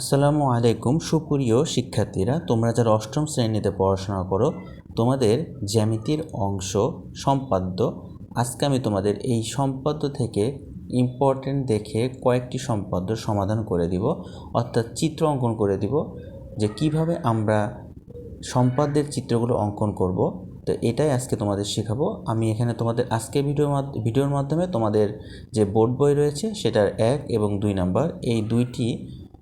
আসসালামু আলাইকুম। সুপ্রিয় শিক্ষার্থীরা, তোমরা যারা অষ্টম শ্রেণীতে পড়াশোনা করো, তোমাদের জ্যামিতির অংশ সম্পাদ্য। আজকে আমি তোমাদের এই সম্পাদ্য থেকে ইম্পর্টেন্ট দেখে কয়েকটি সম্পাদ্য সমাধান করে দিব, অর্থাৎ চিত্র অঙ্কন করে দিব, যে কীভাবে আমরা সম্পাদ্যের চিত্রগুলো অঙ্কন করব। তো এটাই আজকে তোমাদের শেখাবো। আমি এখানে তোমাদের আজকে ভিডিও ভিডিওর মাধ্যমে তোমাদের যে বোর্ড বই রয়েছে, সেটার এক এবং দুই নাম্বার, এই দুইটি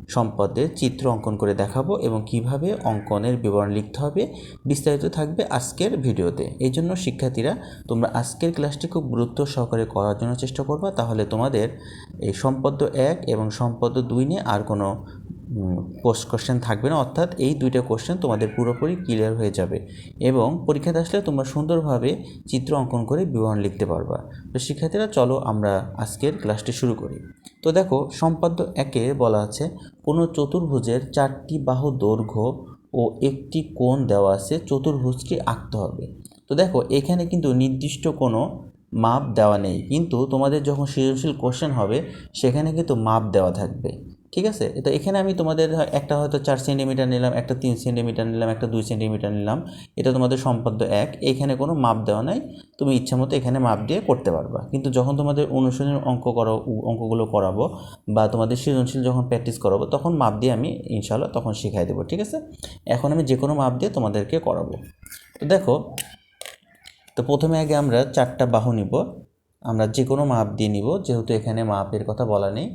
সম্পদের চিত্র অঙ্কন করে দেখাবো এবং কীভাবে অঙ্কনের বিবরণ লিখতে হবে বিস্তারিত থাকবে আজকের ভিডিওতে। এই জন্য শিক্ষার্থীরা, তোমরা আজকের ক্লাসটি খুব গুরুত্ব সহকারে করার জন্য চেষ্টা করবা, তাহলে তোমাদের এই সম্পদ এক এবং সম্পদ দুই নিয়ে আর কোনো পোস্ট কোশ্চেন থাকবে না, অর্থাৎ এই দুইটা কোশ্চেন তোমাদের পুরোপুরি ক্লিয়ার হয়ে যাবে এবং পরীক্ষাতে আসলে তোমরা সুন্দরভাবে চিত্র অঙ্কন করে বিবরণ লিখতে পারবা। তো শিক্ষার্থীরা, চলো আমরা আজকের ক্লাসটি শুরু করি। তো দেখো, সম্পাদ্য একে বলা আছে, কোনো চতুর্ভুজের চারটি বাহু দৈর্ঘ্য ও একটি কোণ দেওয়া আছে, চতুর্ভুজটি আঁকতে হবে। তো দেখো, এখানে কিন্তু নির্দিষ্ট কোনো মাপ দেওয়া নেই, কিন্তু তোমাদের যখন সৃজনশীল কোশ্চেন হবে, সেখানে কিন্তু মাপ দেওয়া থাকবে। ঠিক আছে? তো এখানে আমি তোমাদের একটা হয়তো চার সেন্টিমিটার নিলাম, একটা তিন সেন্টিমিটার নিলাম, একটা দুই সেন্টিমিটার নিলাম। এটা তোমাদের সম্পাদ্য এক। এখানে কোনো মাপ দেওয়া নাই। তুমি ইচ্ছা মতো এখানে মাপ দিয়ে করতে পারবা। কিন্তু যখন তোমাদের অনুশীলনের অঙ্ক করো অঙ্কগুলো করাবো বা তোমাদের সৃজনশীল যখন প্র্যাকটিস করাবো, তখন মাপ দিয়ে আমি ইনশাল্লাহ তখন শিখাই দেবো, ঠিক আছে? এখন আমি যে কোনো মাপ দিয়ে তোমাদেরকে করাবো। তো দেখো, তো প্রথমে আগে আমরা চারটা বাহু নিব। আমরা যে কোনো মাপ দিয়ে নিব, যেহেতু এখানে মাপের কথা বলা নেই।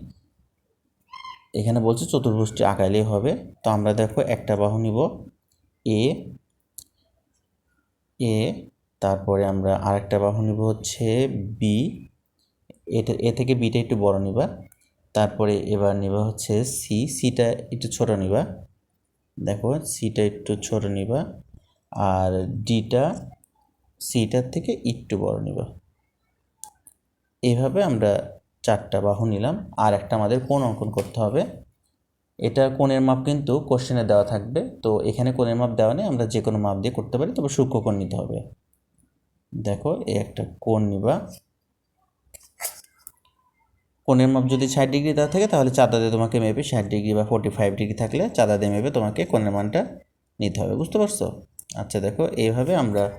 এখানে বলছে চতুর্ভুজটি আঁকাইলেই হবে। তো আমরা দেখো একটা বাহু নিব, এ এ, তারপরে আমরা আরেকটা বাহু নিব হচ্ছে বি এটা এ থেকে বিটা একটু বড় নিবা। তারপরে এবার নিবা হচ্ছে সি, সিটা একটু ছোট নিবা। দেখো সিটা একটু ছোট নিবা আর ডিটা, সিটার থেকে একটু বড় নিবা। এইভাবে আমরা চারটা বাহু নিলাম। আর একটা আমাদের কোণ অঙ্কন করতে হবে। এটা কোণের মাপ কিন্তু কোশ্চেনে দেওয়া থাকবে। তো এখানে কোণের মাপ দেওয়া নেই। আমরা যে কোনো মাপ দিয়ে করতে পারি। তবে সূক্ষ্ম কোণ নিতে হবে। দেখো, এই একটা কোণ নিবা। কোণের মাপ যদি ষাট ডিগ্রি দেওয়া থাকে, তাহলে চাঁদা দিয়ে তোমাকে মেপে ষাট ডিগ্রি বা ফোর্টি ফাইভ ডিগ্রি থাকলে চাঁদা দিয়ে মেপে তোমাকে কোণের মানটা নিতে হবে। বুঝতে পারছ? আচ্ছা দেখো, এইভাবে আমরা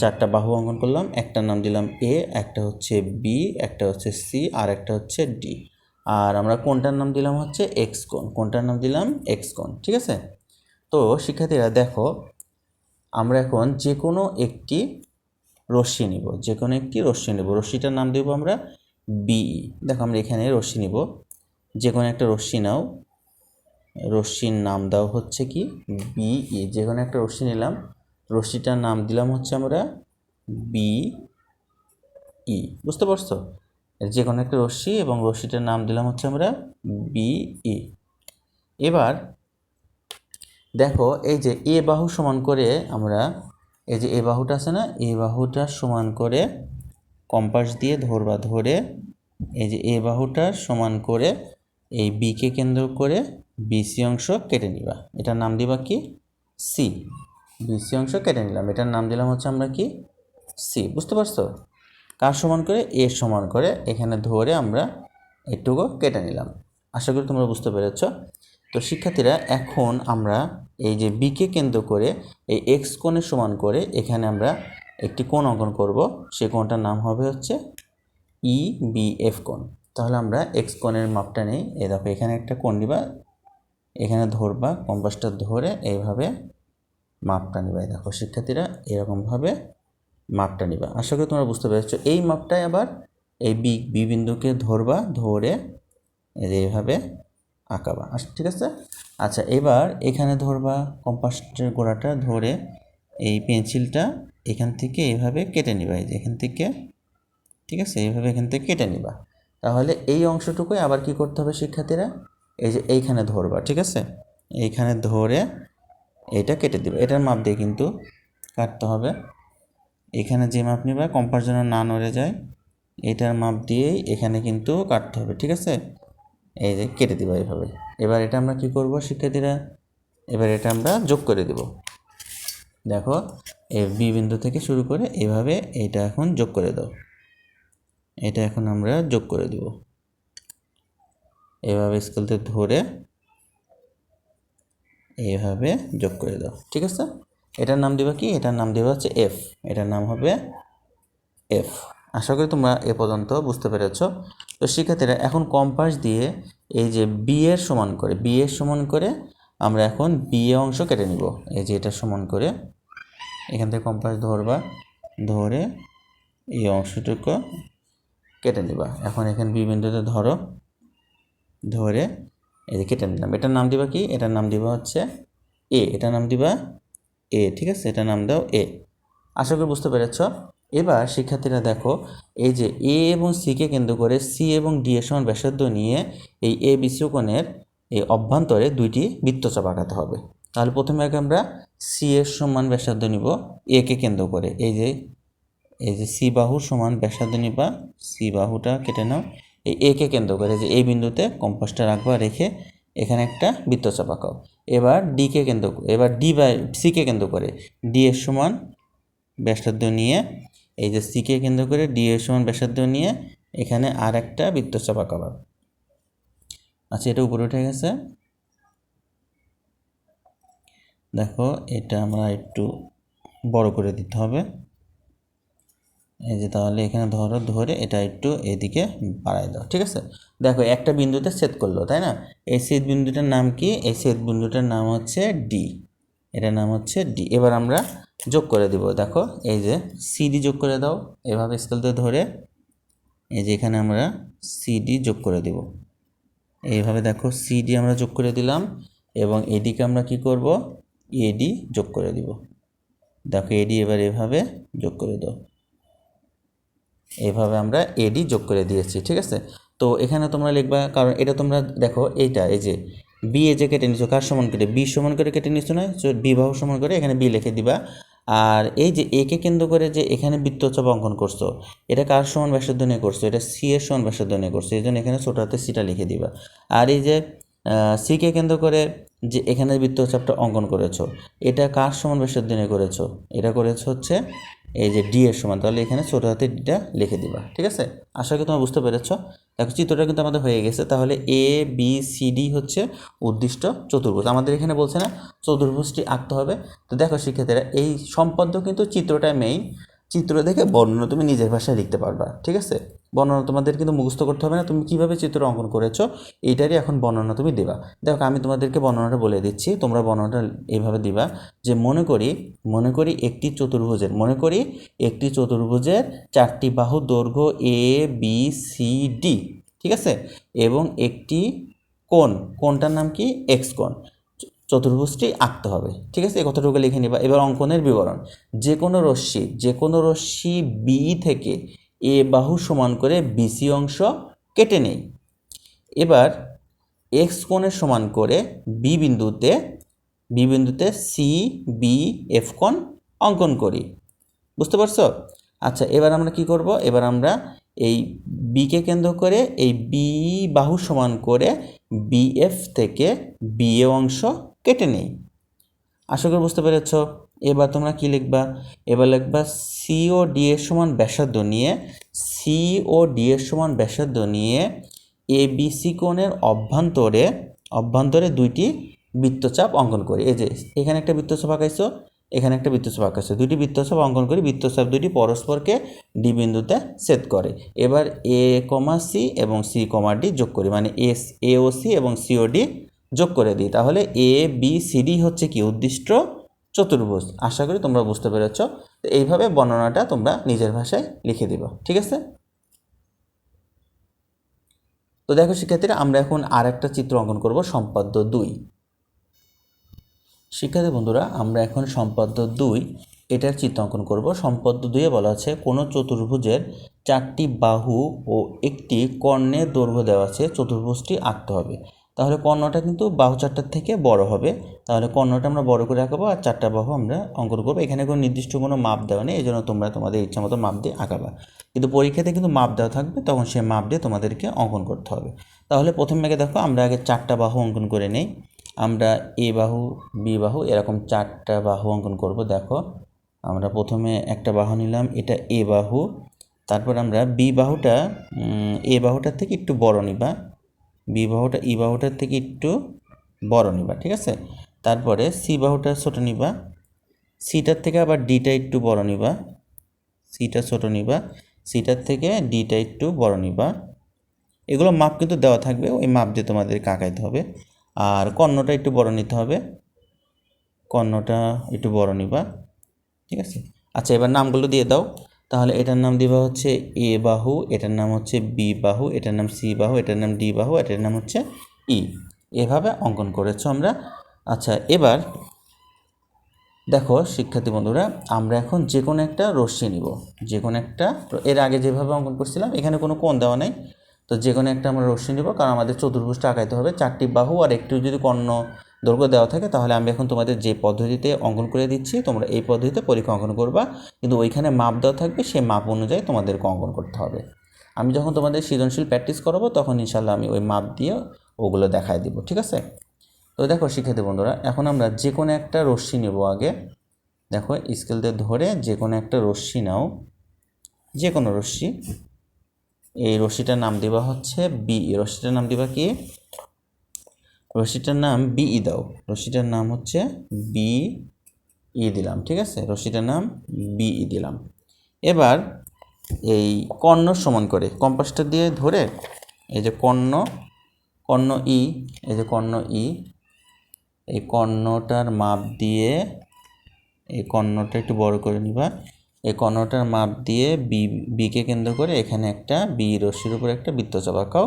চারটা বাহু অঙ্কন করলাম, একটার নাম দিলাম এ একটা হচ্ছে বি একটা হচ্ছে সি আর একটা হচ্ছে ডি আর আমরা কোনটার নাম দিলাম হচ্ছে এক্স কোণ কোনটার নাম দিলাম এক্স কোণ ঠিক আছে? তো শিক্ষার্থীরা দেখো, আমরা এখন যে কোনো একটি রশ্মি নিব যে কোনো একটি রশ্মি নেব। রশ্মিটার নাম দেবো আমরা বিই দেখো, আমরা এখানে রশ্মি নিব। যে কোনো একটা রশ্মি নাও। রশ্মির নাম দাও হচ্ছে কি? বিই যে কোনো একটা রশ্মি নিলাম। রশ্মিটার নাম দিলাম হচ্ছে আমরা বি ই বুঝতে পারছ? যে কোনো একটা রশ্মি এবং রশ্মিটার নাম দিলাম হচ্ছে আমরা বি ই এবার দেখো, এই যে এ বাহু সমান করে আমরা, এই যে এ বাহুটা আছে না এ বাহুটা সমান করে কম্পাস দিয়ে ধরবা, ধরে এই যে এ বাহুটা সমান করে এই বিকে কেন্দ্র করে বিসি অংশ কেটে নিবা। এটার নাম দিবা কি? সি বিসি অংশ কেটে নিলাম। এটার নাম দিলাম হচ্ছে আমরা কি? সি বুঝতে পারছ? কার সমান করে? এ সমান করে। এখানে ধরে আমরা এটুকু কেটে নিলাম। আশা করি তোমরা বুঝতে পেরেছ। তো শিক্ষার্থীরা, এখন আমরা এই যে বিকে কেন্দ্র করে এই এক্স কোণের সমান করে এখানে আমরা একটি কোণ অঙ্কন করব। সে কোণটার নাম হবে হচ্ছে ই বি এফ কোণ। তাহলে আমরা এক্স কোণের মাপটা নেই। এই দেখো, এখানে একটা কোণ নিবা এখানে ধরবা কম্পাসটা ধরে এইভাবে মাপটা নিবা দেখো, শিক্ষার্থীরা এরকমভাবে মাপটা নিবা। আশা করি তোমরা বুঝতে পেরেছ। এই মাপটাই আবার এই বি বি বিন্দুকে ধরবা, ধরে এইভাবে আঁকাবা। ঠিক আছে? আচ্ছা এবার এখানে ধরবা, কম্পাসের গোড়াটা ধরে এই পেন্সিলটা এখান থেকে এইভাবে কেটে নিবা। এই যে এখান থেকে, ঠিক আছে? এইভাবে এখান থেকে কেটে নিবা। তাহলে এই অংশটুকুই আবার কি করতে হবে শিক্ষার্থীরা? এই যে এইখানে ধরবা, ঠিক আছে? এইখানে ধরে এটা কেটে দেবে। এটার মাপ দিয়ে কিন্তু কাটতে হবে। এখানে যে মাপ নিবা কম্পাস যেন না নড়ে যায়, এটার মাপ দিয়েই এখানে কিন্তু কাটতে হবে, ঠিক আছে? এই যে কেটে দিবা এইভাবে। এবার এটা আমরা কি করব, শিক্ষার্থীরা? এবার এটা আমরা যোগ করে দেব। দেখো এই বি বিন্দু থেকে শুরু করে এভাবে এটা এখন যোগ করে দাও। এটা এখন আমরা যোগ করে দেব। এভাবে স্কেলতে ধরে এইভাবে যোগ করে দাও, ঠিক আছে? এটার নাম দিবা কি? এটার নাম দিবা হচ্ছে এফ এটার নাম হবে এফ আশা করি তোমরা এ পর্যন্ত বুঝতে পেরেছ। তো শিক্ষার্থীরা, এখন কম্পাস দিয়ে এই যে বি এর সমান করে বি এর সমান করে আমরা এখন বি এ অংশ কেটে নিব। এই যে এটা সমান করে, এখান থেকে কম্পাস ধরবা, ধরে এই অংশটুকু কেটে নিবা। এখন এখানে বি বিন্দুতে ধরো, ধরে এই যে কেটে নিলাম এটার নাম দিবা কি? এটার নাম দিবা হচ্ছে এ এটার নাম দিবা এ ঠিক আছে? এটার নাম দাও এ আশা করি বুঝতে পেরেছ? এবার শিক্ষার্থীরা দেখো, এই যে এ এবং সিকে কেন্দ্র করে সি এবং ডি এর সমান ব্যাসার্ধ নিয়ে এই এ বিসি কোণের এই অভ্যন্তরে দুইটি বৃত্তচাপ আঁকাতে হবে। তাহলে প্রথমে আগে আমরা সি এর সমান ব্যাসার্ধ নিব এ কে কেন্দ্র করে। এই যে এই যে সি বাহুর সমান ব্যাসার্ধ নিবা সি বাহুটা কেটে নাও। এই এ কে কেন্দ্র করে যে এই বিন্দুতে কম্পাসটা রাখবা রেখে এখানে একটা বৃত্তচাপ আঁকাও এবার ডি কে কেন্দ্র এবার ডি বাই সি কে কেন্দ্র করে ডি এর সমান ব্যাসার্ধ নিয়ে এই যে সি কে কেন্দ্র করে ডি এর সমান ব্যাসার্ধ নিয়ে এখানে আর একটা বৃত্তচাপ আঁকাবা আচ্ছা এটা উপরে উঠে গেছে। দেখো, এটা আমরা একটু বড় করে দিতে হবে। এই যে তাহলে এখানে ধরো, ধরে এটা একটু এদিকে বাড়াই দাও, ঠিক আছে? দেখো, একটা বিন্দুতে ছেদ করল, তাই না? এই ছেদ বিন্দুটার নাম কি? এই ছেদ বিন্দুটার নাম হচ্ছে ডি এটার নাম হচ্ছে ডি এবার আমরা যোগ করে দিব, দেখো, এই যে সিডি যোগ করে দাও, এভাবে স্কেলতে ধরে, এই যে এখানে আমরা সিডি যোগ করে দিব। এইভাবে দেখো সিডি আমরা যোগ করে দিলাম, এবং এডিকে আমরা কি করব? এডি যোগ করে দিব। দেখো এডি এবার এভাবে যোগ করে দাও। এইভাবে আমরা এডি যোগ করে দিয়েছি, ঠিক আছে? তো এখানে তোমরা লিখবা, কারণ এটা তোমরা দেখো এইটা, এই যে বি এ যে কেটে নিছো, কার সমান করে বি সমান করে কেটে নিছো না? বিবাহ সমান করে এখানে বি লিখে দিবা। আর এই যে একে কেন্দ্র করে যে এখানে বৃত্তচাপ অঙ্কন করছ, এটা কার সমান ব্যাসার্ধ নিয়ে করছ? এটা সি এর সমান ব্যাসার্ধ নিয়ে করছ, এই জন্য এখানে ছোটো হাতে সিটা লিখে দিবা। আর এই যে সিকে কেন্দ্র করে যে এখানে বৃত্তচাপটা অঙ্কন করেছ, এটা কার সমান ব্যাসার্ধ নিয়ে করেছ? এটা করেছ হচ্ছে এই যে ডি এর সমান, তাহলে এখানে ছোটো হাতে ডিটা লিখে দিবা, ঠিক আছে? আশা করি তোমরা বুঝতে পেরেছ। দেখো, চিত্রটা কিন্তু আমাদের হয়ে গেছে। তাহলে এ বি সি ডি হচ্ছে উদ্দিষ্ট চতুর্ভুজ। আমাদের এখানে বলছে না, চতুর্ভুজটি আঁকতে হবে। তো দেখো, শিক্ষার্থীরা, এই সম্পাদ্য কিন্তু চিত্রটা মেইন চিত্র দেখে বর্ণনা তুমি নিজের ভাষায় লিখতে পারবা, ঠিক আছে? বর্ণনা তোমাদের কিন্তু মুখস্থ করতে হবে না, তুমি কীভাবে চিত্র অঙ্কন করেছ, এইটারই এখন বর্ণনা তুমি দিবা। দেখো, আমি তোমাদেরকে বর্ণনাটা বলে দিচ্ছি, তোমরা বর্ণনাটা এইভাবে দিবা যে মনে করি মনে করি একটি চতুর্ভুজের, মনে করি একটি চতুর্ভুজের চারটি বাহু দৈর্ঘ্য এ বি সি ডি ঠিক আছে? এবং একটি কোণ, কোণটার নাম কি? এক্স কোণ। চতুর্ভুজটি আঁকতে হবে। ঠিক আছে? এই কথাটুকু লিখে নিবা। এবার অঙ্কনের বিবরণ। যে কোনো রশ্মি যে কোনো রশ্মি বি থেকে এ বাহু সমান করে বিসি অংশ কেটে নেই। এবার এক্স কোণের সমান করে বি বিন্দুতে বি বিন্দুতে সি বি এফ কোণ অঙ্কন করি। বুঝতে পারছ? আচ্ছা এবার আমরা কি করব? এবার আমরা এই বিকে কেন্দ্র করে এই বি বাহু সমান করে বিএফ থেকে বিএ অংশ কেটে নেই। আশা করি বুঝতে পেরেছ। এবার তোমরা কি লিখবা? এবার লিখবা সি ও ডি এর সমান ব্যাসার্ধ নিয়ে সি ও ডি এর সমান ব্যাসার্ধ নিয়ে এ বি সি কোণের অভ্যন্তরে অভ্যন্তরে দুইটি বৃত্তচাপ অঙ্কন করি। এই যে, এখানে একটা বৃত্তচাপ আঁকাইছো এখানে একটা বৃত্তচাপ আঁকাইছো দুটি বৃত্তচাপ অঙ্কন করি, বৃত্তচাপ দুটি পরস্পরকে ডি বিন্দুতে সেট করে। এবার এ কমা সি এবং সি কমা ডি যোগ করি মানে এস এ ও সি এবং সি ও ডি যোগ করে দিই। তাহলে এ বি সি ডি হচ্ছে কি? উদ্দিষ্ট চতুর্ভুজ। আশা করি তোমরা বুঝতে পেরেছ। তো এইভাবে বর্ণনাটা তোমরা নিজের ভাষায় লিখে দিবা, ঠিক আছে? তো দেখো, শিক্ষার্থীরা, আমরা এখন আর একটা চিত্র অঙ্কন করব, সম্পাদ্য দুই। শিক্ষার্থী বন্ধুরা, আমরা এখন সম্পাদ্য দুই, এটার চিত্র অঙ্কন করব। সম্পাদ্য দুইয়ে বলা আছে, কোনো চতুর্ভুজের চারটি বাহু ও একটি কর্ণের দৈর্ঘ্য দেওয়া আছে, চতুর্ভুজটি আঁকতে হবে। তাহলে কর্ণটা কিন্তু বাহু চারটার থেকে বড় হবে। তাহলে কর্ণটা আমরা বড় করে আঁকাবো আর চারটা বাহু আমরা অঙ্কন করব। এখানে কোনো নির্দিষ্ট কোনো মাপ দেওয়া নেই এই জন্য তোমরা তোমাদের ইচ্ছা মতো মাপ দিয়ে আঁকাবা। কিন্তু পরীক্ষাতে কিন্তু মাপ দেওয়া থাকবে, তখন সেই মাপ দিয়ে তোমাদেরকে অঙ্কন করতে হবে। তাহলে প্রথমে আগে দেখো, আমরা আগে চারটা বাহু অঙ্কন করে নেই। আমরা এ বাহু, বি বাহু, এরকম চারটা বাহু অঙ্কন করব। দেখো, আমরা প্রথমে একটা বাহু নিলাম, এটা এ বাহু। তারপর আমরা বি বাহুটা এ বাহুটার থেকে একটু বড় নিবা। বি বাহুটা, ই বাহুটার থেকে একটু বড় নিবা, ঠিক আছে? তারপরে সি বাহুটা ছোটো নিবা। সিটার থেকে আবার ডিটা একটু বড় নিবা। সিটা ছোটো নিবা। সিটার থেকে ডিটা একটু বড় নিবা। এগুলো মাপ কিন্তু দেওয়া থাকবে, ওই মাপ দিয়ে তোমাদের কাকাইতে হবে। আর কর্ণটা একটু বড় নিতে হবে। কর্ণটা একটু বড় নিবা, ঠিক আছে? আচ্ছা এবার নামগুলো দিয়ে দাও। তাহলে এটার নাম দিবা হচ্ছে এ বাহু, এটার নাম হচ্ছে বি বাহু, এটার নাম সি বাহু, এটার নাম ডি বাহু, এটার নাম হচ্ছে ই। এভাবে অঙ্কন করেছ আমরা। আচ্ছা এবার দেখো শিক্ষার্থী বন্ধুরা, আমরা এখন যে কোনো একটা রশ্মি নিব। যে কোনো একটা এর আগে যেভাবে অঙ্কন করছিলাম, এখানে কোনো কোণ দেওয়া নেই। তো যে কোনো একটা আমরা রশ্মি নিব, কারণ আমাদের চতুর্ভুজটা আঁকাইতে হবে চারটি বাহু, আর একটু যদি কর্ণ দৈর্ঘ্য দেওয়া থাকে, তাহলে আমি এখন তোমাদের যে পদ্ধতিতে অঙ্কন করে দিচ্ছি, তোমরা এই পদ্ধতিতে পরীক্ষা অঙ্কন করবা। কিন্তু ওইখানে মাপ দেওয়া থাকবে, সেই মাপ অনুযায়ী তোমাদেরকে অঙ্কন করতে হবে। আমি যখন তোমাদের সৃজনশীল প্র্যাকটিস করাবো, তখন ইনশাল্লাহ আমি ওই মাপ দিয়ে ওগুলো দেখায় দিব, ঠিক আছে? তো দেখো শিক্ষার্থী বন্ধুরা, এখন আমরা যে কোনো একটা রশ্মি নেব আগে। দেখো স্কেল দিয়ে ধরে যে কোনো একটা রশ্মি নাও, যে কোনো রশ্মি। এই রশিটার নাম দেওয়া হচ্ছে বি রশিটার নাম দিবা কি? রশিটার নাম বি ই দাও। রশিটার নাম হচ্ছে বি ই দিলাম, ঠিক আছে? রশিটার নাম বি ই দিলাম। এবার এই কর্ণ সমান করে, কম্পাসটা দিয়ে ধরে এই যে কর্ণ কর্ণ ই, এই যে কর্ণ ই, এই কর্ণটার মাপ দিয়ে এই কর্ণটা একটু বড় করে নিবা। এই কর্ণটার মাপ দিয়ে বি বিকে কেন্দ্র করে এখানে একটা বি রশ্মির উপর একটা বৃত্তচাপ আঁকাও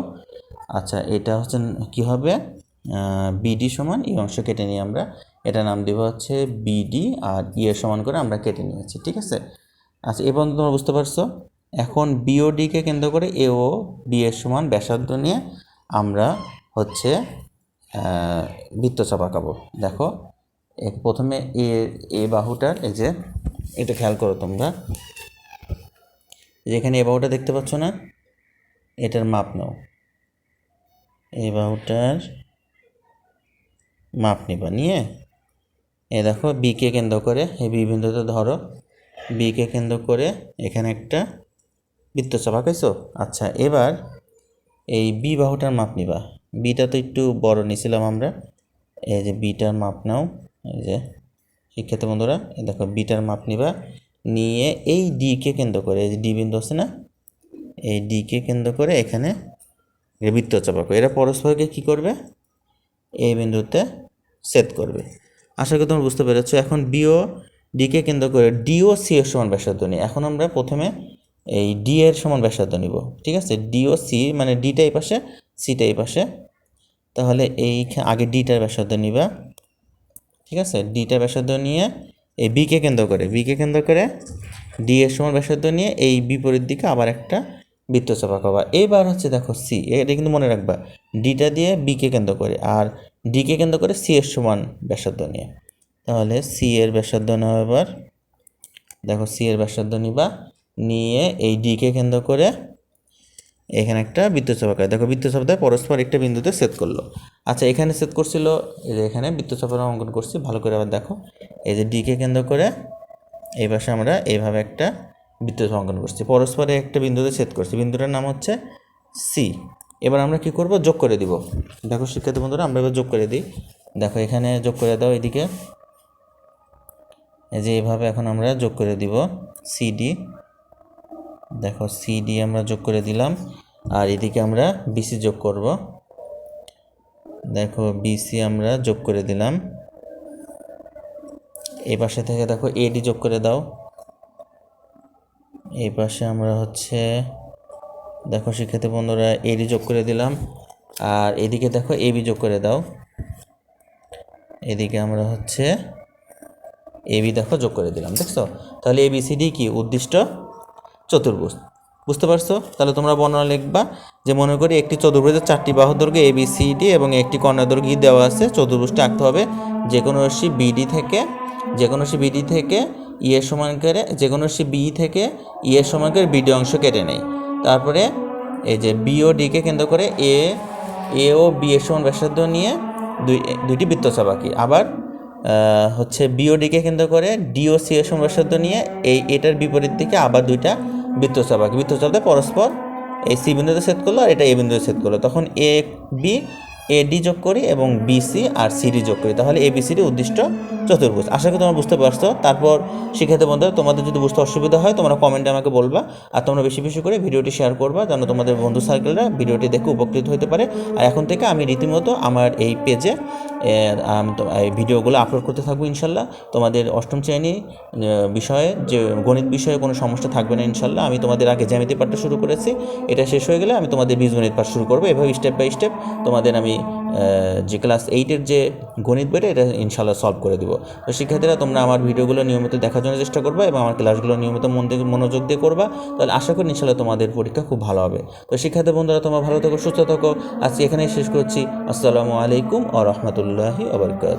আচ্ছা এটা হচ্ছে কি হবে? বিডি সমান এই অংশ কেটে নিই আমরা এটা নাম দেবো হচ্ছে বিডি আর ই এর সমান করে আমরা কেটে নিয়েছি, ঠিক আছে? আচ্ছা এ পর্যন্ত তোমরা বুঝতে পারছ? এখন বিওডিকে কেন্দ্র করে এ ও বি এর সমান ব্যাসার্ধ নিয়ে আমরা হচ্ছে বৃত্তচাপ আঁকাবো দেখো প্রথমে এ এ বাহুটার এই যে এটা খেয়াল করো তোমরা। যেখানে এ বাহুটা দেখতে পাচ্ছ না? এটার মাপ নাও। এই বাহুটার মাপ নিবা, নিয়ে? এ দেখো বিকে কেন্দ্র করে, এই বি বিন্দুতে ধরো। বিকে কেন্দ্র করে এখানে একটা বৃত্তচাপ আঁকাইছো? আচ্ছা এবার এই বি বাহুটার মাপ নিবা। বিটা তো একটু বড় নিছিলাম আমরা। এই যে বিটার মাপ নাও। এই যে শিক্ষার্থী বন্ধুরা দেখো বিটার মাপ নিবা। নিয়ে এই ডিকে কেন্দ্র করে, এই ডি বিন্দু আছে না, এই ডিকে কেন্দ্র করে এখানে বৃত্তচাপ আঁকো এরা পরস্পরকে কী করবে? এই বিন্দুতে সেট করবে। আশা করি তোমরা বুঝতে পেরেছ, এখন বিও ডিকে কেন্দ্র করে ডিও সি এর সমান ব্যাসার্ধ নিই। এখন আমরা প্রথমে এই ডি এর সমান ব্যাসার্ধ নিব, ঠিক আছে? ডিও সি মানে ডিটা এই পাশে সিটা এই পাশে। তাহলে এই আগে ডিটার ব্যাসার্ধ নিবা। ঠিক আছে? ডিটা ব্যাসার্ধ নিয়ে এই বিকে কেন্দ্র করে বিকে কেন্দ্র করে ডি এর সমান ব্যাসার্ধ নিয়ে এই বিপরীত দিকে আবার একটা বৃত্তচাপ আঁকাবা এইবার হচ্ছে দেখো সি এটা কিন্তু মনে রাখবা ডিটা দিয়ে বিকে কেন্দ্র করে আর ডিকে কেন্দ্র করে সি এর সমান ব্যাসার্ধ নিয়ে। তাহলে সি এর ব্যাসার্ধ নেওয়া এবার। দেখো সি এর ব্যাসার্ধ নিবা, নিয়ে এই ডিকে কেন্দ্র করে এখানে একটা বৃত্তচাপ আঁকা দেখো বৃত্তচাপ দেয় পরস্পর একটা বিন্দুতে সেট করল। আচ্ছা এখানে সেট করছিল, এই যে এখানে বৃত্তচাপের অঙ্কন করছি, ভালো করে আবার দেখো। এই যে ডিকে কেন্দ্র করে এই পাশে আমরা এইভাবে একটা বৃত্তচাপ অঙ্কন করছি। পরস্পরে একটা বিন্দুতে সেট করছি। বিন্দুটার নাম হচ্ছে সি এবার আমরা কি করব? যোগ করে দিব। দেখো, শিক্ষার্থী বন্ধুরা, আমরা এবার যোগ করে দিই। দেখো, এখানে যোগ করে দাও এদিকে এই যে এইভাবে এখন আমরা যোগ করে দিব সিডি দেখো সিডি আমরা যোগ করে দিলাম, আর এদিকে আমরা বিসি যোগ করব। দেখো বিসি আমরা যোগ করে দিলাম। এই পাশে থেকে দেখো এডি যোগ করে দাও। এই পাশে আমরা হচ্ছে, দেখো শিক্ষার্থী বন্ধুরা এডি যোগ করে দিলাম, আর এদিকে দেখো এবি যোগ করে দাও। এদিকে আমরা হচ্ছে এবি দেখো যোগ করে দিলাম, দেখছ? তাহলে এবিসিডি কি? উদ্দিষ্ট চতুর্ভুজ। বুঝতে পারছ? তাহলে তোমরা বর্ণনা লিখবা যে মনে করি একটি চতুর্ভুজের চারটি বাহু দৈর্ঘ্য এ বি সি ডি এবং একটি কর্ণের দৈর্ঘ্য ই দেওয়া আছে। চতুর্ভুজটা আঁকতে হবে যে কোনো রশ্মি বিডি থেকে যে কোনো রশ্মি বিডি থেকে ই এর সমান করে যে কোনো রশ্মি বি থেকে ই এর সমান করে বিডি অংশ কেটে নেই। তারপরে এই যে বি ও ডিকে কেন্দ্র করে এ এ ও বি এর সমান ব্যাসার্ধ নিয়ে দুই, দুইটি বৃত্তচাপ আঁকি। আবার হচ্ছে বিওডিকে কেন্দ্র করে ডিওসি এর সমান ব্যাসার্ধ নিয়ে এই, এটার বিপরীত দিকে আবার দুইটা বৃত্তচাপ আঁকি বৃত্তচাপে পরস্পর এই সি বিন্দুতে সেট করল আর এটা এ বিন্দুতে সেট করল। তখন এ বি এ ডি যোগ করি এবং বিসি আর সিডি যোগ করি। তাহলে এবিসিডি উদ্দিষ্ট চতুর্ভুজ। আশা করি তোমরা বুঝতে পারছ। তারপর শিক্ষার্থী বন্ধুরা, তোমাদের যদি বুঝতে অসুবিধা হয়, তোমরা কমেন্টে আমাকে বলবা আর তোমরা বেশি বেশি করে ভিডিওটি শেয়ার করবা যেন তোমাদের বন্ধু সার্কেলরা ভিডিওটি দেখে উপকৃত হতে পারে। আর এখন থেকে আমি রীতিমতো আমার এই পেজে ভিডিওগুলো আপলোড করতে থাকব ইনশাল্লাহ। তোমাদের অষ্টম শ্রেণি বিষয়ে যে গণিত বিষয়ে কোনো সমস্যা থাকবে না ইনশাল্লাহ। আমি তোমাদের আগে জ্যামিতি পাঠটা শুরু করেছি। এটা শেষ হয়ে গেলে আমি তোমাদের বীজগণিত পাঠ শুরু করব। এভাবে স্টেপ বাই স্টেপ তোমাদের আমি যে ক্লাস এইটের যে গণিত বইটা, এটা ইনশাল্লাহ সলভ করে দিব। তো শিক্ষার্থীরা, তোমরা আমার ভিডিওগুলো নিয়মিত দেখার জন্য চেষ্টা করবা এবং আমার ক্লাসগুলো নিয়মিত মন থেকে মনোযোগ দিয়ে করবা। তাহলে আশা করি ইনশাল্লাহ তোমাদের পরীক্ষা খুব ভালো হবে। তো শিক্ষার্থী বন্ধুরা, তোমরা ভালো থাকো, সুস্থ থাকো। আজকে এখানেই শেষ করছি। আসসালামু আলাইকুম আ রহমতুল্লাহি আবরকাত